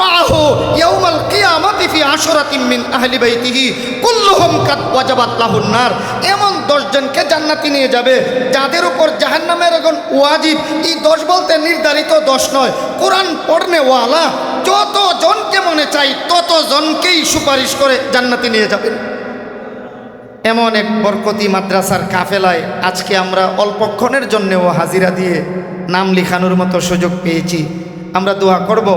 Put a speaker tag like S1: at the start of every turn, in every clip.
S1: শাফাআহু ইয়াউমাল কিয়ামাতি ফি আশরাতিন মিন আহলি বাইতিহি, কুল্লুহুম কাদ ওয়াজাবাত লাহুন নার। এমন দশজনকে জান্নাতি নিয়ে যাবে যাদের উপর জাহান্নামের এখন ওয়াজিব। এই দশ বলতে নির্ধারিত দশ নয়, কোরআন পড়নে ওয়ালা যত জনকে মনে চাই তত জনকেই সুপারিশ করে জান্নাতি নিয়ে যাবেন। এমন এক বরকতি মাদ্রাসার কাফেলায় আজকে আমরা অল্পক্ষণের জন্যেও হাজিরা দিয়ে নাম লিখানোর মতো সুযোগ পেয়েছি। আমরা দোয়া করব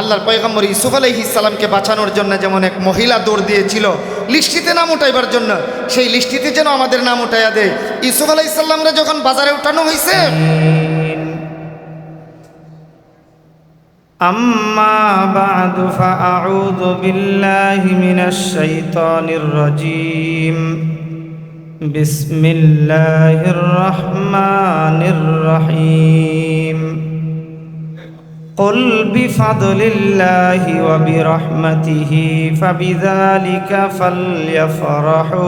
S1: আল্লাহর পয়গম্বর ইসুফ আলাইহিস সালামকে বাঁচানোর জন্য যেমন এক মহিলা দৌড় দিয়েছিল লিস্টিতে নাম উঠাইবার জন্য সেই লিস্টিতে যেন আমাদের নাম উঠাইয়া দেয় ইসুফ আলাইসাল্লামরা যখন বাজারে উঠানো হয়েছে
S2: أما بعد فأعوذ بالله من الشيطان الرجيم بسم الله الرحمن الرحيم قل بفضل الله وبرحمته فبذلك فليفرحوا.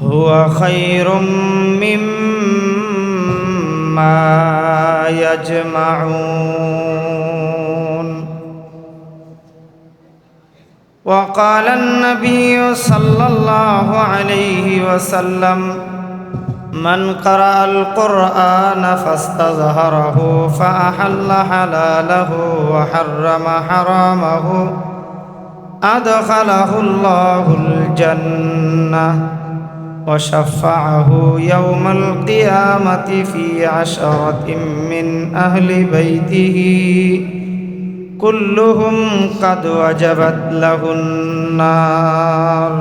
S2: هو خير مما يجمعون. وقال النبي صلى الله عليه وسلم من قرأ القرآن فاستظهره فأحل حلاله وحرم حرامه أدخله الله الجنة وشفعه يوم القيامة في عشرة من أهل بيته كلهم قد وجبت له النار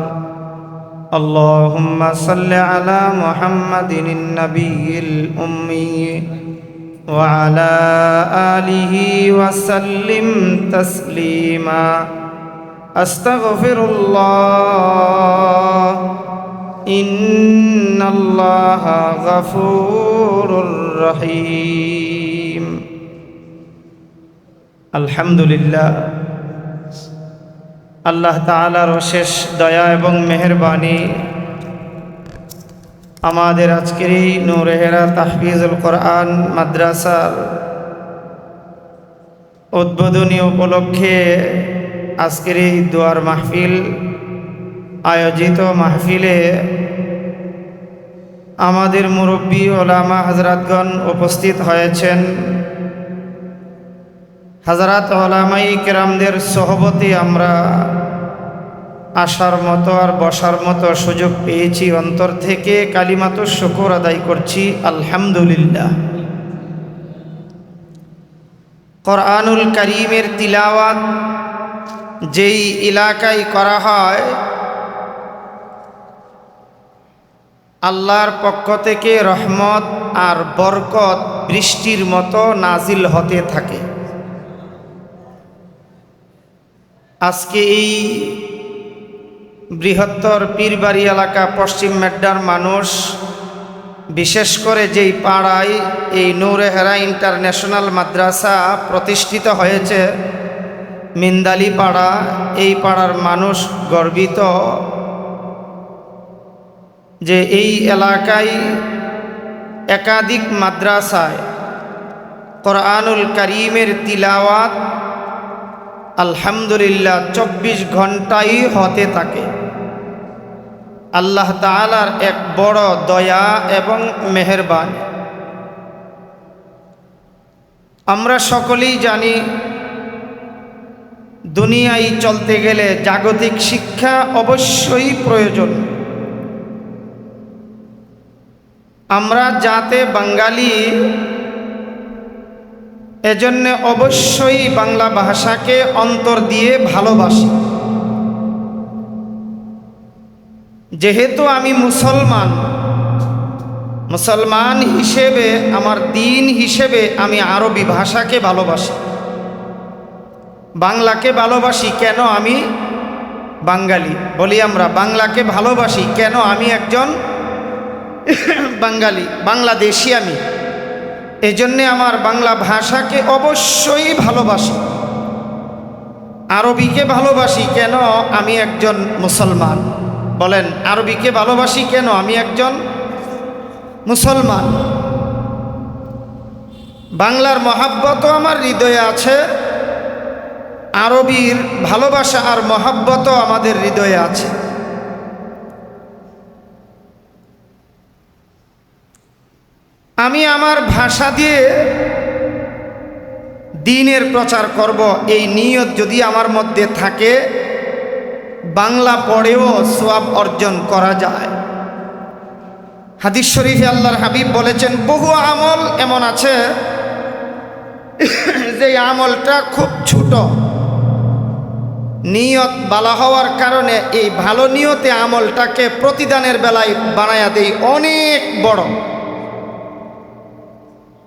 S2: اللهم صل على محمد النبي الأمي وعلى آله وسلم تسليما أستغفر الله إن الله غفور رحيم الحمد لله আল্লাহ তালার অশেষ দয়া এবং মেহরবানি আমাদের আজকের এই নূরেহেরা তাহফিজুল কোরআন মাদ্রাসার উদ্বোধনী উপলক্ষে আজকের এই দুয়ার মাহফিল আয়োজিত মাহফিলে আমাদের মুরব্বী ওলামা হজরতগণ উপস্থিত হয়েছেন। হাজারাত ওলামাই কেরামদের সহবতে আমরা আসার মতো আর বসার মতো সুযোগ পেয়েছি। অন্তর থেকে কালিমাতো শুকর আদায় করছি। আলহামদুলিল্লাহ। কোরআনুল করিমের তিলাওয়াত যেই এলাকায় করা হয়, আল্লাহর পক্ষ থেকে রহমত আর বরকত বৃষ্টির মতো নাজিল হতে থাকে। আজকে এই বৃহত্তর পীরবাড়ি এলাকা পশ্চিম মেড্ডার মানুষ, বিশেষ করে যেই পাড়ায় এই নৌরেহেরা ইন্টারন্যাশনাল মাদ্রাসা প্রতিষ্ঠিত হয়েছে, মিন্দালি পাড়া, এই পাড়ার মানুষ গর্বিত যে এই এলাকায় একাধিক মাদ্রাসায় কোরআনুল করিমের তিলাওয়াত আলহামদুলিল্লাহ, চব্বিশ ঘন্টাই হতে থাকে। আল্লাহ তালার এক বড় দয়া এবং মেহরবান। আমরা সকলেই জানি, দুনিয়ায় চলতে গেলে জাগতিক শিক্ষা অবশ্যই প্রয়োজন। আমরা যাতে বাঙালি এজন্য অবশ্যই বাংলা ভাষাকে অন্তর দিয়ে ভালোবাসি। যেহেতু আমি মুসলমান মুসলমান হিসেবে, আমার দিন হিসেবে আমি আরবি ভাষাকে ভালোবাসি। বাংলাকে ভালোবাসি কেন আমি? বাঙালি, বলি আমরা, বাংলাকে ভালোবাসি কেন আমি একজন বাঙালি, বাংলাদেশি আমি? এই জন্যে আমার বাংলা ভাষাকে অবশ্যই ভালোবাসি। আরবিকে ভালোবাসি কেন আমি একজন মুসলমান? বলেন, আরবিকে ভালোবাসি কেন আমি একজন মুসলমান? বাংলার মহাব্বতও আমার হৃদয়ে আছে, আরবির ভালোবাসা আর মহাব্বতও আমাদের হৃদয়ে আছে। আমি আমার ভাষা দিয়ে দিনের প্রচার করব, এই নিয়ত যদি আমার মধ্যে থাকে, বাংলা পড়েও সোয়াব অর্জন করা যায়। হাদিস শরীফে আল্লাহর হাবিব বলেছেন, বহু আমল এমন আছে যে আমলটা খুব ছোট। নিয়ত বালা হওয়ার কারণে এই ভালো নিয়তে আমলটাকে প্রতিদানের বেলায় বানায়া দেই অনেক বড়।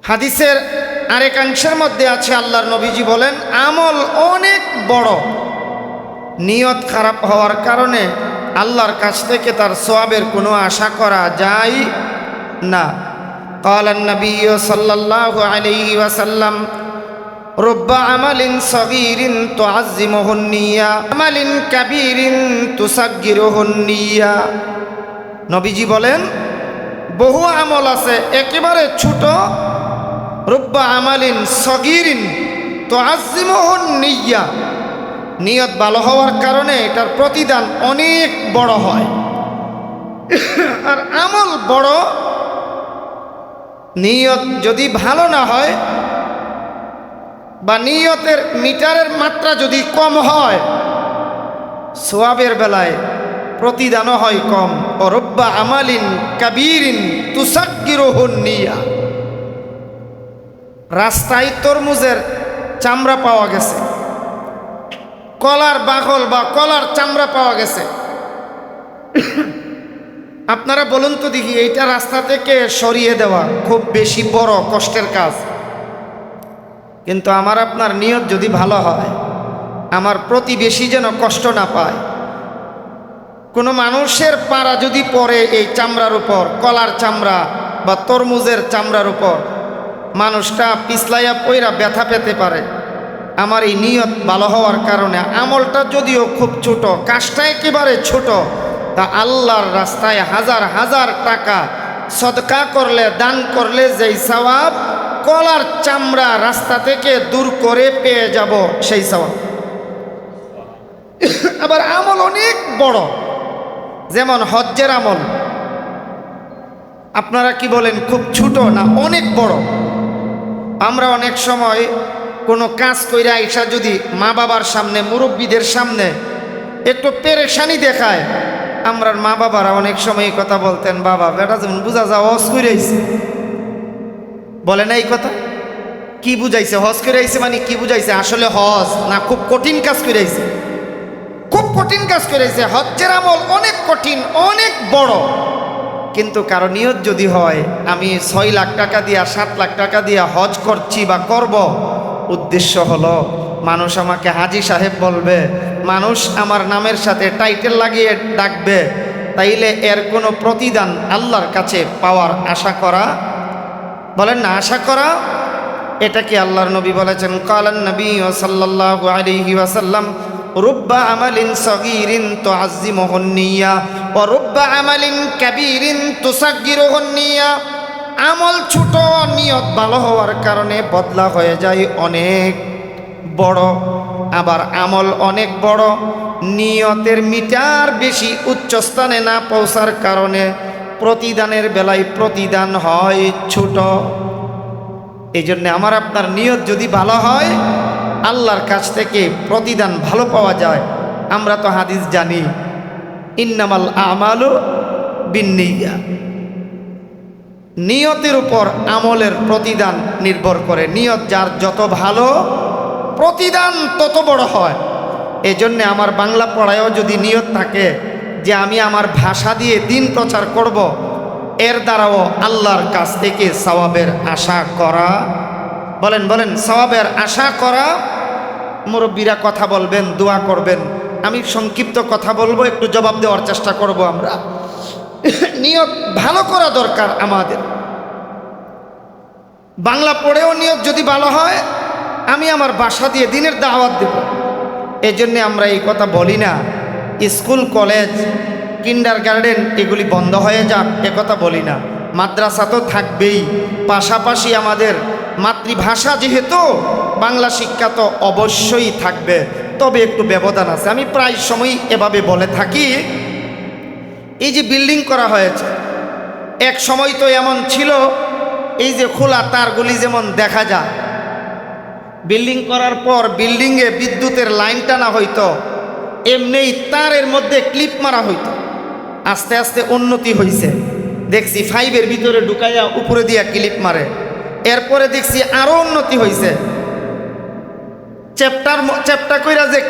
S2: হাদিসের আরেকাংশের মধ্যে আছে আল্লাহর নবীজি বলেন আমল অনেক বড় নিয়ত খারাপ হওয়ার কারণে আল্লাহর কাছ থেকে তার সোয়াবের কোনো আশা করা যায় না قال النبي صلى الله عليه وسلم رب عمل صغير تعظمه النية عمل كبير تصغره النية নবীজি বলেন বহু আমল আছে একেবারে ছোট রব্বা আমালিন সগিরিন তো আজিমোহন নিয়া নিয়ত ভালো হওয়ার কারণে এটার প্রতিদান অনেক বড় হয়। আর আমল বড়, নিয়ত যদি ভালো না হয় বা নিয়তের মিটারের মাত্রা যদি কম হয়, সোয়াবের বেলায় প্রতিদানও হয় কম। ও রব্বা আমালিন কাবিরিন তুষাকিরোহন নিয়া রাস্তায় তরমুজের চামড়া পাওয়া গেছে। কলার বাকল বা কলার চামড়া পাওয়া গেছে। আপনারা বলুন তো দেখি, এইটা রাস্তা থেকে সরিয়ে দেওয়া খুব বেশি বড় কষ্টের কাজ। কিন্তু আমার আপনার নিয়ত যদি ভালো হয়, আমার প্রতিবেশী যেন কষ্ট না পায়। কোনো মানুষের পাড়া যদি পড়ে এই চামড়ার উপর, কলার চামড়া বা তরমুজের চামড়ার উপর মানুষটা পিছলাইয়া পইরা ব্যথা পেতে পারে। আমার এই নিয়ত ভালো হওয়ার কারণে আমলটা যদিও খুব ছোট, কাজটা একেবারে ছোট, তা আল্লাহর রাস্তায় হাজার হাজার টাকা সদকা করলে, দান করলে যেই সওয়াব কলার চামড়া রাস্তা থেকে দূর করে পেয়ে যাব সেই সওয়াব। আবার আমল অনেক বড়, যেমন হজ্জের আমল। আপনারা কি বলেন খুব ছোট না অনেক বড়? আমরা অনেক সময় কোনো কাজ কইরা আইসা যদি মা বাবার সামনে, মুরব্বীদের সামনে একটু পেরেশানি দেখায়, আমরা মা বাবারা অনেক সময় এই কথা বলতেন, বাবা, বেটা যেমন বুঝা যাও হজ করে আইছে বলে না এই কথা? কি বুঝাইছে? হজ করে আইছে মানে কি বুঝাইছে? আসলে হজ না, খুব কঠিন কাজ করে আইছে খুব কঠিন কাজ করেছে হজ্জের আমল অনেক কঠিন, অনেক বড়। কিন্তু কারও নিয়ত যদি হয়, আমি ছয় লাখ টাকা দিয়া, সাত লাখ টাকা দিয়া হজ করছি বা করব, উদ্দেশ্য হলো, মানুষ আমাকে হাজি সাহেব বলবে, মানুষ আমার নামের সাথে টাইটেল লাগিয়ে ডাকবে, তাইলে এর কোনো প্রতিদান আল্লাহর কাছে পাওয়ার আশা করা? বলেন না, আশা করা? এটা কি আল্লাহর নবী বলেছেন, কালান নবী ও সাল্লাল্লাহু আলাইহি ওয়াসাল্লাম রুব্বা আমালিন সগিরিন তো তুআজ্জিমুহু নিয়া ও রুব্বা আমালিন কাবীরিন তুসাগগিরুহু নিয়া। আমল ছোট, নিয়ত ভালো হওয়ার কারণে বদলা হয়ে যায় অনেক বড়, আবার আমল অনেক বড়। নিয়তের মিটার বেশি উচ্চস্থানে না পৌঁছার কারণে প্রতিদানের বেলায় প্রতিদান হয় ছোট। এই জন্যে আমার আপনার নিয়ত যদি ভালো হয় আল্লাহর কাছ থেকে প্রতিদান ভালো পাওয়া যায়। আমরা তো হাদিস জানি, ইন্নামাল আমালু বিন্নিয়া। নিয়তের উপর আমলের প্রতিদান নির্ভর করে। নিয়ত যার যত ভালো, প্রতিদান তত বড় হয়। এই জন্যে আমার বাংলা পড়ায়ও যদি নিয়ত থাকে যে আমি আমার ভাষা দিয়ে দিন প্রচার করব, এর দ্বারাও আল্লাহর কাছ থেকে সওয়াবের আশা করা, বলেন বলেন, সওয়াবের আশা করা মুরব্বীরা কথা বলবেন, দোয়া করবেন। আমি সংক্ষিপ্ত কথা বলব, একটু জবাব দেওয়ার চেষ্টা করব আমরা। নিয়ত ভালো করা দরকার আমাদের। বাংলা পড়েও নিয়ত যদি ভালো হয়, আমি আমার বাসা দিয়ে দিনের দাওয়াত দেব। এই জন্যে আমরা এই কথা বলি না। স্কুল, কলেজ কিন্ডার গার্ডেন এগুলি বন্ধ হয়ে যাক কথা বলি না। মাদ্রাসা তো থাকবেই। পাশাপাশি আমাদের মাতৃভাষা যেহেতু, বাংলা শিক্ষা তো অবশ্যই থাকবে। তবে একটু ব্যবধান আছে। আমি প্রায় সময় এভাবে বলে থাকি। এই যে বিল্ডিং করা হয়েছে, এক সময় তো এমন ছিল, এই যে খোলা তারগুলি যেমন দেখা যায়। বিল্ডিং করার পর বিল্ডিংয়ে বিদ্যুতের লাইন টানা হইতো, এমনি তারের মধ্যে ক্লিপ মারা হইতো। আস্তে আস্তে উন্নতি হইছে। দেখছি ফাইভের ভিতরে ঢুকাইয়া উপরে দিয়া ক্লিপ মারে। এরপরে দেখছি আরও উন্নতি হইছে। চ্যাপ্টার চ্যাপ্টার কইরা যে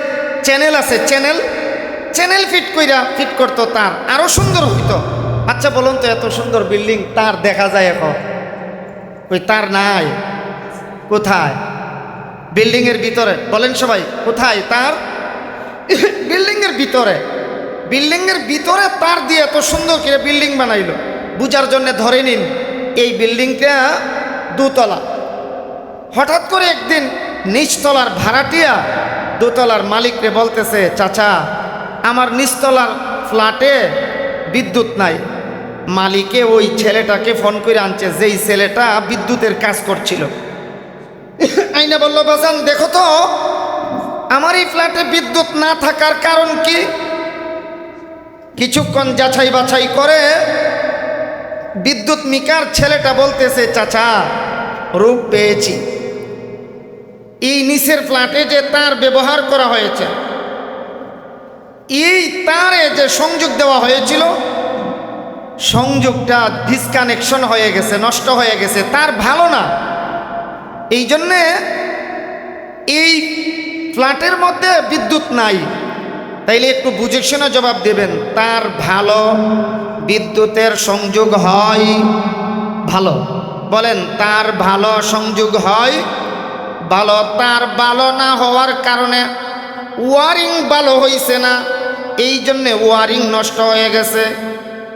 S2: চ্যানেল আছে চ্যানেল চ্যানেল ফিট কইরা ফিট করতো তার। আরও সুন্দর হইতো। আচ্ছা বলুন তো, এত সুন্দর বিল্ডিং তার দেখা যায় এখন? ওই তার নাই। কোথায়? বিল্ডিংয়ের ভিতরে। বলেন সবাই, কোথায় তার? বিল্ডিংয়ের ভিতরে। বিল্ডিংয়ের ভিতরে তার দিয়ে এত সুন্দর করে বিল্ডিং বানাইলো। বুঝার জন্য ধরে নিন, এই বিল্ডিংটা দুতলা। হঠাৎ করে একদিন নিচতলার ভাড়াটিয়া দোতলার মালিকরে বলতেছে, চাচা, আমার নিচতলার ফ্ল্যাটে বিদ্যুৎ নাই। মালিকে ওই ছেলেটাকে ফোন করে আনছে, যেই ছেলেটা বিদ্যুতের কাজ করছিল। আইনা বলল, বাজান, দেখো তো, আমার এই ফ্ল্যাটে বিদ্যুৎ না থাকার কারণ কি? কিছুক্ষণ যাচাই বাছাই করে বিদ্যুৎ মিকার ছেলেটা বলতেছে, চাচা, রূপ পেয়েছি। এই নিচের ফ্ল্যাটে যে তার ব্যবহার করা হয়েছে, এই তারে যে সংযোগ দেওয়া হয়েছিল, সংযোগটা ডিসকানেকশন হয়ে গেছে, নষ্ট হয়ে গেছে। তার ভালো না। এই জন্যে এই ফ্ল্যাটের মধ্যে বিদ্যুৎ নাই। তাইলে একটু বুঝে শুনে জবাব দেবেন, তার ভালো বিদ্যুতের সংযোগ হয়। ভালো। বলেন তার ভালো সংযোগ হয় ভালো তার ভালো না হওয়ার কারণে ওয়ারিং ভালো হইছে না। এই জন্যে ওয়ারিং নষ্ট হয়ে গেছে।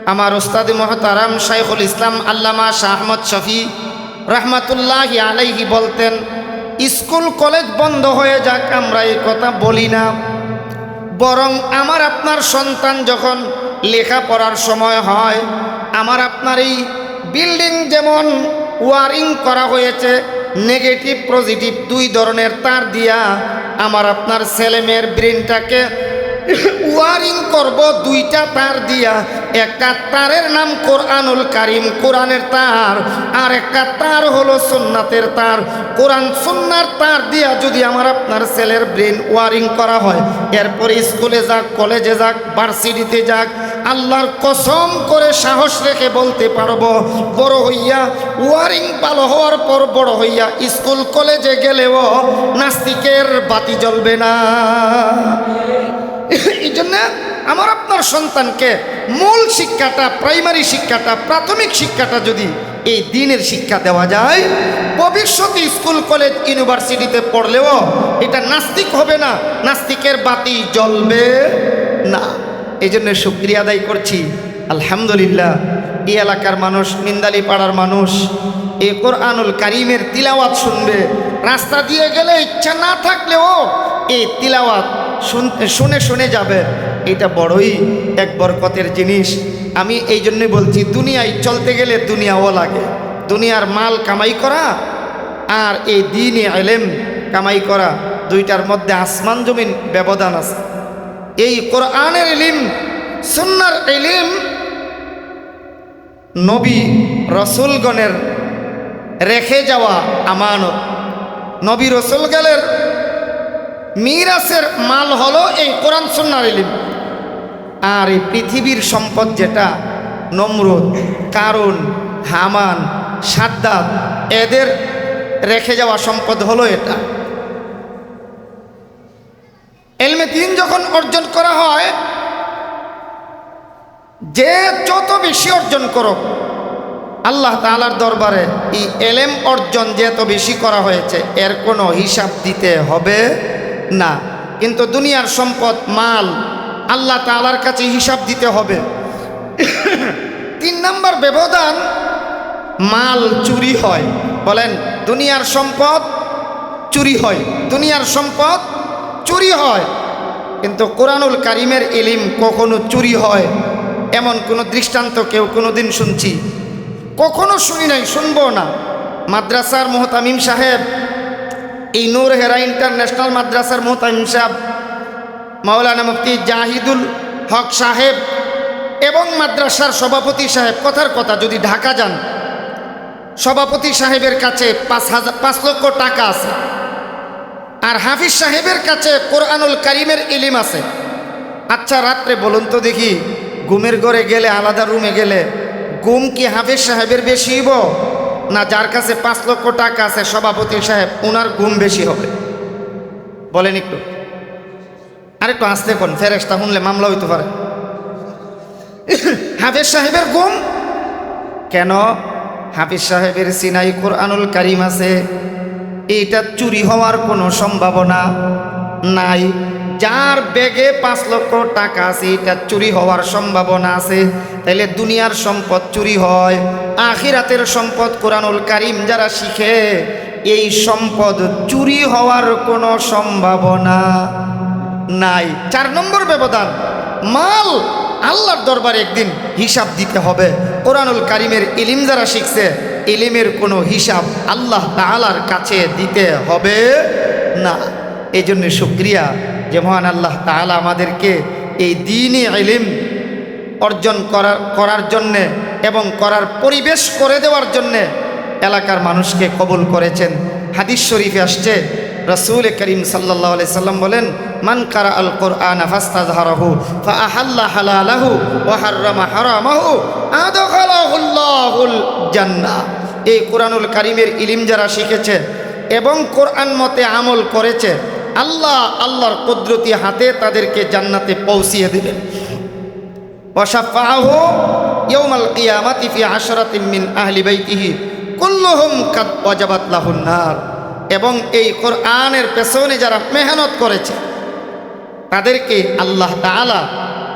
S2: আমার ওস্তাদি মহতারাম শাইখুল ইসলাম আল্লামা শাহমদ শফি রহমাতুল্লাহ আলাইহি বলতেন স্কুল কলেজ বন্ধ হয়ে যাক আমরা এই কথা বলি না। বরং আমার আপনার সন্তান যখন লেখাপড়ার সময় হয়। আমার আপনার এই বিল্ডিং যেমন ওয়ারিং করা হয়েছে নেগেটিভ পজিটিভ দুই ধরনের তার দিয়া আমার আপনার ছেলেমেয়ের ব্রেনটাকে ওয়ারিং করব, দুইটা তার দিয়া। একটা তারের নাম কোরআনুল কারিম, কোরআনের তার। আর একটা তার হলো সুন্নাতের তার। কোরআন সুন্নার তার দিয়া যদি আমার আপনার ছেলের ব্রেন ওয়ারিং করা হয়, এরপরে স্কুলে যাক কলেজে যাক ভার্সিটিতে যাক আল্লাহর কসম করে সাহস রেখে বলতে পারব, বড় হইয়া ওয়ারিং ভালো হওয়ার পর বড় হইয়া স্কুল কলেজে গেলেও নাস্তিকের বাতি জ্বলবে না। এই জন্য আমার আপনার সন্তানকে মূল শিক্ষাটা, প্রাইমারি শিক্ষাটা, প্রাথমিক শিক্ষাটা যদি এই দিনের শিক্ষা দেওয়া যায়, ভবিষ্যতে স্কুল, কলেজ, ইউনিভার্সিটিতে পড়লেও এটা নাস্তিক হবে না, নাস্তিকের বাতি জ্বলবে না। এই জন্য শুক্রিয়া আদায় করছি। আলহামদুলিল্লাহ, এই এলাকার মানুষ মিন্দালি পাড়ার মানুষ, এই কোরআনুল কারিমের তিলাওয়াত শুনবে। রাস্তা দিয়ে গেলে ইচ্ছা না থাকলেও এই তিলাওয়াত শুনে শুনে যাবে। এটা বড়ই এক বরকতের জিনিস। আমি এই জন্যই বলছি, দুনিয়ায় চলতে গেলে দুনিয়াও লাগে। দুনিয়ার মাল কামাই করা আর এই দিনে এলেম কামাই করা, দুইটার মধ্যে আসমান জমিন ব্যবধান আছে। এই কোরআনের ইলিম, সুন্নার ইলিম নবী রসুলগণের রেখে যাওয়া আমানত। নবী রসুলগণের মিরাসের মাল হলো এই কোরআন, সুন্নার ইলিম। আর এই পৃথিবীর সম্পদ যেটা, নমরুদ কারণ হামান, সাদ্দাত, এদের রেখে যাওয়া সম্পদ হলো এটা। এলমে দিন যখন অর্জন করা হয়, যে যত বেশি অর্জন করো আল্লাহ তালার দরবারে এই এলেম অর্জন যে এত বেশি করা হয়েছে, এর কোনো হিসাব দিতে হবে না। কিন্তু দুনিয়ার সম্পদ, মাল, আল্লাহ তালার কাছে হিসাব দিতে হবে। তিন নম্বর ব্যবধান, মাল চুরি হয়। বলেন, দুনিয়ার সম্পদ চুরি হয়। দুনিয়ার সম্পদ চুরি হয়। কিন্তু কোরআনুল কারিমের ইলিম কখনো চুরি হয়। এমন কোনো দৃষ্টান্ত কেউ কোনো দিন শুনছি। কখনো শুনি নাই, শুনব না। মাদ্রাসার মোহতামিম সাহেব,
S1: এই নূর হেরা ইন্টারন্যাশনাল মাদ্রাসার মোহতামিম সাহেব, মাওলানা মুফতি জাহিদুল হক সাহেব এবং মাদ্রাসার সভাপতি সাহেব, কথার কথা যদি ঢাকা যান, সভাপতি সাহেবের কাছে পাঁচ হাজার, পাঁচ লক্ষ টাকা আছে। আর হাফিজ সাহেবের কাছে কোরআনুল করিমের ইলিম আছে। আচ্ছা রাত্রে বলুন তো দেখি, ঘুমের ঘরে গেলে, আলাদা রুমে গেলে ঘুম কি হাফিজ সাহেবের বেশি হইব? না যার কাছে পাঁচ লক্ষ টাকা আছে, সভাপতি সাহেব ওনার ঘুম বেশি হবে। বলেন একটু। আর একটু আসতে কোন ফেরেস্তা শুনলে মামলা হইতে পারে। হাফিজ সাহেবের ঘুম? কেন? হাফিজ সাহেবের সিনাই কোরআনুল কারিম আছে। এইটা চুরি হওয়ার কোনো সম্ভাবনা নাই। যার ব্যাগে পাঁচ লক্ষ টাকা আছে, এটা চুরি হওয়ার সম্ভাবনা আছে। তাইলে দুনিয়ার সম্পদ চুরি হয়, আখিরাতের সম্পদ কোরআনুল কারিম যারা শিখে, এই সম্পদ চুরি হওয়ার কোনো সম্ভাবনা নাই। চার নম্বর ব্যবধান, মাল আল্লাহর দরবারে একদিন হিসাব দিতে হবে। কোরআনুল কারিমের ইলিম যারা শিখছে ইলিমের কোনো হিসাব আল্লাহ তাআলার কাছে দিতে হবে না। এই জন্য শুক্রিয়া যে মহান আল্লাহ তাআলা আমাদেরকে এই দিনই ইলিম অর্জন করার করার জন্যে এবং করার পরিবেশ করে দেওয়ার জন্যে এলাকার মানুষকে কবুল করেছেন। হাদিস শরীফে আসছে, রসুল করিম সাল্লাহ আলি সাল্লাম বলেন, মান কারা আল কোরআন ফাস্তাজহারাহু ফাআহাল্লা জান্নাহ। এই কোরআনুল কারিমের ইলিম যারা শিখেছে এবং কোরআন মতে আমল করেছে, আল্লাহ আল্লাহর কুদরতি হাতে তাদেরকে জান্নাতে পৌঁছিয়ে দেবেন। লাহুন এবং এই কোরআনের পেছনে যারা মেহনত করেছে, তাদেরকে আল্লাহ তাআলা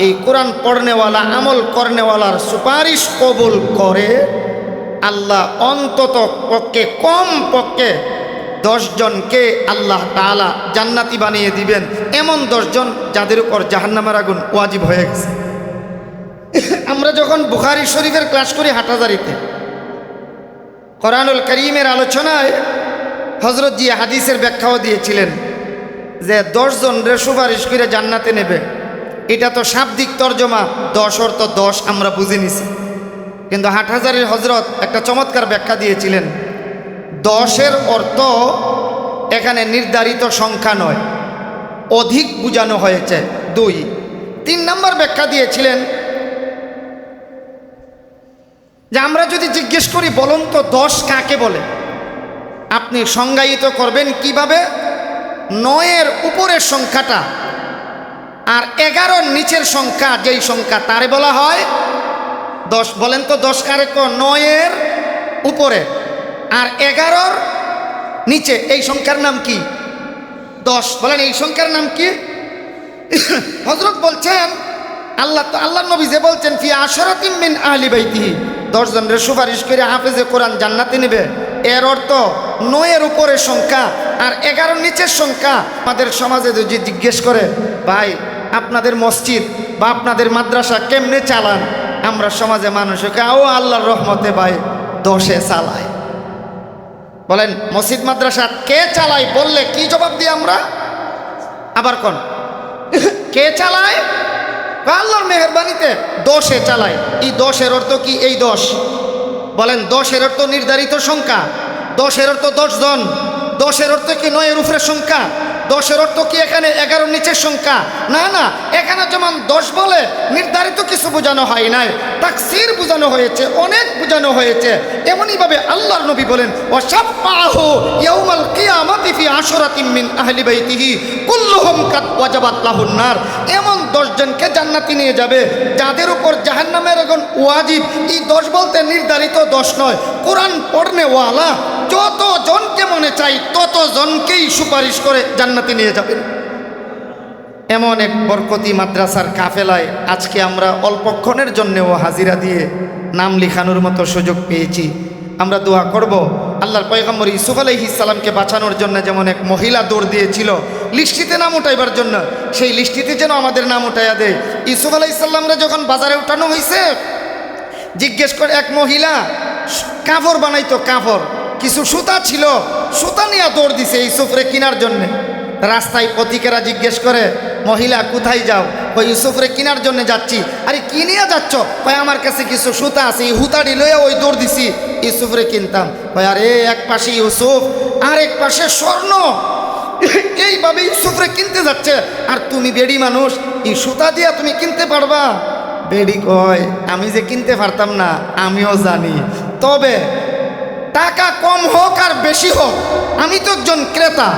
S1: এই কোরআন পড়নেওয়ালা, আমল করনেওয়ালার সুপারিশ কবুল করে আল্লাহ অন্তত পক্ষে, কম পক্ষে দশজনকে আল্লাহ তাআলা জান্নাতি বানিয়ে দিবেন। এমন দশজন যাদের উপর জাহান্নামের আগুন ওয়াজিব হয়ে গেছে। আমরা যখন বুখারি শরীফের ক্লাস করি হাটাজারিতে কোরআনুল করিমের আলোচনায় হজরত জি হাদিসের ব্যাখ্যাও দিয়েছিলেন যে দশজন রে সুপারিশ করে জান্নাতে নেবে। এটা তো শাব্দিক তর্জমা, দশ অর্থ দশ আমরা বুঝে নিছি। কিন্তু হাটহাজারির হজরত একটা চমৎকার ব্যাখ্যা দিয়েছিলেন, দশের অর্থ এখানে নির্ধারিত সংখ্যা নয়, অধিক বোঝানো হয়েছে দুই। তিন নম্বর ব্যাখ্যা দিয়েছিলেন যে আমরা যদি জিজ্ঞেস করি, বলুন তো দশ কাকে বলে? আপনি সংজ্ঞায়িত করবেন কীভাবে? নয়ের উপরের সংখ্যাটা আর এগারোর নিচের সংখ্যা, যেই সংখ্যা তারে বলা হয় দশ, বলেন তো দশ কারে তো নয়ের উপরে। আর এগারোর নিচে, এই সংখ্যার নাম কি? দশ, বলেন এই সংখ্যার নাম কি? হজরত বলছেন, আল্লাহ তো আল্লাহ নবী যে বলছেন, ফি আশরাতিম মিন আহলি বাইতিহি। দশ জনের সুপারিশ করে হাফেজে কোরআন জান্নাতে নেবে। এর অর্থ, নয়ের উপরের সংখ্যা আর এগারোর নিচের সংখ্যা। আমাদের সমাজে যদি জিজ্ঞেস করে, ভাই, আপনাদের মসজিদ বা আপনাদের মাদ্রাসা কেমনে চালান? আমরা সমাজে মানুষকে ও আল্লাহর রহমতে ভাই দোষে চালায়। বলেন, মসজিদ, মাদ্রাসা কে চালায়? বললে কি জবাব দিই আমরা? আবার কোন? কে চালায়? আল্লাহর মেহরবানিতে দোষে চালায়। এই দোষের অর্থ কি? এই দোষ। বলেন দশের অর্থ নির্ধারিত সংখ্যা দশের অর্থ দশ জন দশের অর্থ কি? নয়ের উপরের সংখ্যা। দশের অর্থ কি এখানে এগারোর নিচের সংখ্যা? না না, এখানে যেমন দশ বলে নির্ধারিত কিছু বোঝানো হয় নাই, তাকসির বোঝানো হয়েছে, অনেক বোঝানো হয়েছে। এমনইভাবে আল্লাহর নবী বলেন ইয়াউমাল ওয়াজাবাত লাহুন নার। এমন দশজনকে জান্নাতি নিয়ে যাবে, যাদের উপর জাহান্নামের এখন ওয়াজিব। এই দশ বলতে নির্ধারিত দশ নয়, কোরআন পড়নেওয়ালা যত জনকে মনে চাই তত জনকেই সুপারিশ করে জান্নাতি নিয়ে যাবেন। এমন এক বরকতি মাদ্রাসার কাফেলায় আজকে আমরা অল্পক্ষণের জন্যেও হাজিরা দিয়ে নাম লেখানোর মতো সুযোগ পেয়েছি। আমরা দোয়া করব আল্লাহর পয়গম্বর ইসুফ আলহিসাল্লামকে বাঁচানোর জন্য যেমন এক মহিলা দৌড় দিয়েছিল লিস্টিতে নাম উঠাইবার জন্য, সেই লিস্টিতে যেন আমাদের নাম উঠাইয়া দেয়। ইসুফ আলাইসাল্লামরা যখন বাজারে উঠানো হয়েছে জিজ্ঞেস করে, এক মহিলা কাপড় বানাইতো কাপড় কিছু সুতা ছিল, সুতা নিয়ে দৌড় দিছে ইউসুফরে কেনার জন্যে। রাস্তায় পথিকেরা জিজ্ঞেস করে, মহিলা, কোথায় যাও? ওই ইউসুফরে কেনার জন্য যাচ্ছি। আরে, কি নিয়ে যাচ্ছ? কয়, আমার কাছে কিছু সুতা আছে, এই হুতাড়ি লয়ে ওই দৌড় দিছি। ইউসুফরে কিনতাম। কয়, আরে, এক পাশে ইউসুফ আর এক পাশে স্বর্ণ। এইভাবে ইউসুফরে কিনতে যাচ্ছে। আর তুমি বেড়ি মানুষ, এই সুতা দিয়া তুমি কিনতে পারবা? বেড়ি কয়, আমি যে কিনতে পারতাম না, আমিও জানি। তবে টাকা কম হোক আর বেশি হোক। আমি তো একজন ক্রেতা,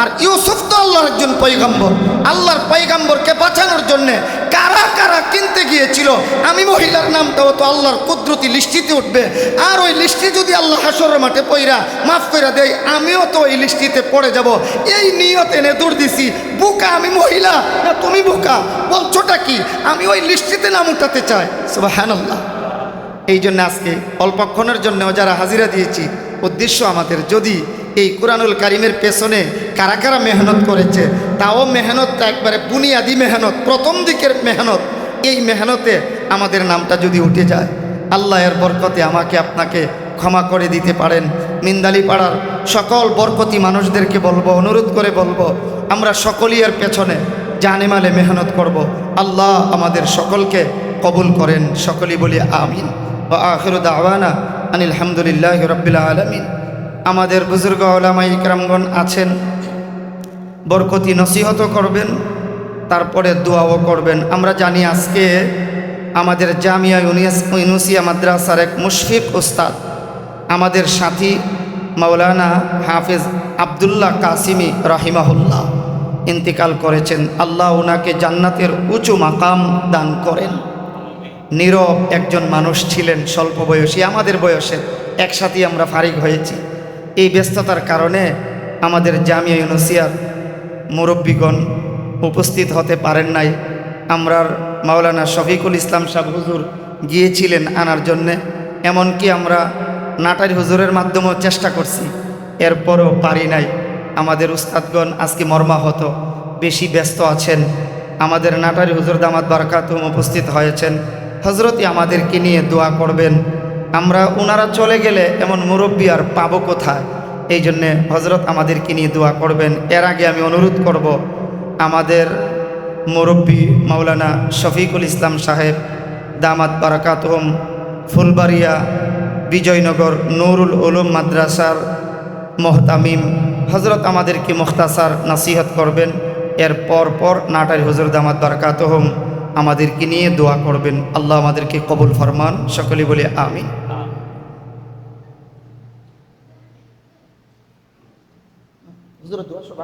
S1: আর ইউসুফ তো আল্লাহর একজন পৈগম্বর আল্লাহর পৈগম্বরকে বাঁচানোর জন্য কারা কারা কিনতে গিয়েছিল? আমি মহিলার নামটাও তো আল্লাহর কুদরতি লিস্টিতে উঠবে। আর ওই লিস্টি যদি আল্লাহ হাসরের মাঠে পইরা মাফ করে দেয়, আমিও তো ওই লিস্টিতে পড়ে যাব। এই নিয়ত এনে দূর দিছি। বুকা আমি মহিলা না তুমি বুকা? বলছোটা কি? আমি ওই লিস্টিতে নাম উঠাতে চাই। সুবাহ এই জন্য আজকে অল্পক্ষণের জন্য যারা হাজিরা দিয়েছি, উদ্দেশ্য আমাদের যদি এই কোরআনুল কারিমের পেছনে কারা কারা মেহনত করেছে, তাও মেহনতটা একবারে বুনিয়াদি মেহনত, প্রথম দিকের মেহনত, এই মেহনতে আমাদের নামটা যদি উঠে যায়, আল্লাহ এর বরকতে আমাকে আপনাকে ক্ষমা করে দিতে পারেন। মিন্দালি পাড়ার সকল বরকতি মানুষদেরকে বলব, অনুরোধ করে বলব, আমরা সকলেই এর পেছনে জানেমালে মেহনত করব। আল্লাহ আমাদের সকলকে কবুল করেন, সকলেই বলি আমিন। আখির দাওয়ানা আনিল হামদুলিল্লাহ রব্বিল আলমিন। আমাদের বুজুর্গ ওলামাই ইকরামগণ আছেন, বরকতি নসিহত করবেন, তারপরে দোয়াও করবেন। আমরা জানি আজকে আমাদের জামিয়া ইউনিয়াস ইউনুসিয়া মাদ্রাসার এক মুশফিক উস্তাদ, আমাদের সাথী মাওলানা হাফেজ আবদুল্লাহ কাসিমি রাহিমাহুল্লাহ ইন্তিকাল করেছেন। আল্লাহ ওনাকে জান্নাতের উঁচু মাকাম দান করেন। নীরব একজন মানুষ ছিলেন স্বল্প বয়সী, আমাদের বয়সে একসাথেই আমরা ফারিক হয়েছি। এই ব্যস্ততার কারণে আমাদের জামিয়া ইউনুসিয়ার মুরব্বীগণ উপস্থিত হতে পারেন নাই। আমরার মাওলানা শফিকুল ইসলাম সাহ হুজুর গিয়েছিলেন আনার জন্যে, এমনকি আমরা নাটারি হুজুরের মাধ্যমেও চেষ্টা করছি। এরপরও পারি নাই। আমাদের উস্তাদগণ আজকে মর্মাহত, বেশি ব্যস্ত আছেন। আমাদের নাটারি হুজুর দামাত বারকাতুম উপস্থিত হয়েছেন। হজরতই আমাদেরকে নিয়ে দোয়া করবেন। আমরা ওনারা চলে গেলে এমন মুরব্বী আর পাবো কোথায়? এই জন্যে হজরত আমাদেরকে নিয়ে দোয়া করবেন। এর আগে আমি অনুরোধ করব, আমাদের মুরব্বী মাওলানা শফিকুল ইসলাম সাহেব, দামাত বারাকাতহম, ফুলবাড়িয়া, বিজয়নগর, নুরুল উলুম মাদ্রাসার মোহতামিম হজরত আমাদেরকে মুখতাসার নাসিহত করবেন। এর পর পর নাটারি হুজুর দামাত বারাকাতহম। আমাদেরকে নিয়ে দোয়া করবেন। আল্লাহ আমাদেরকে কবুল ফরমান। সকলে বলে আমি দোয়া সব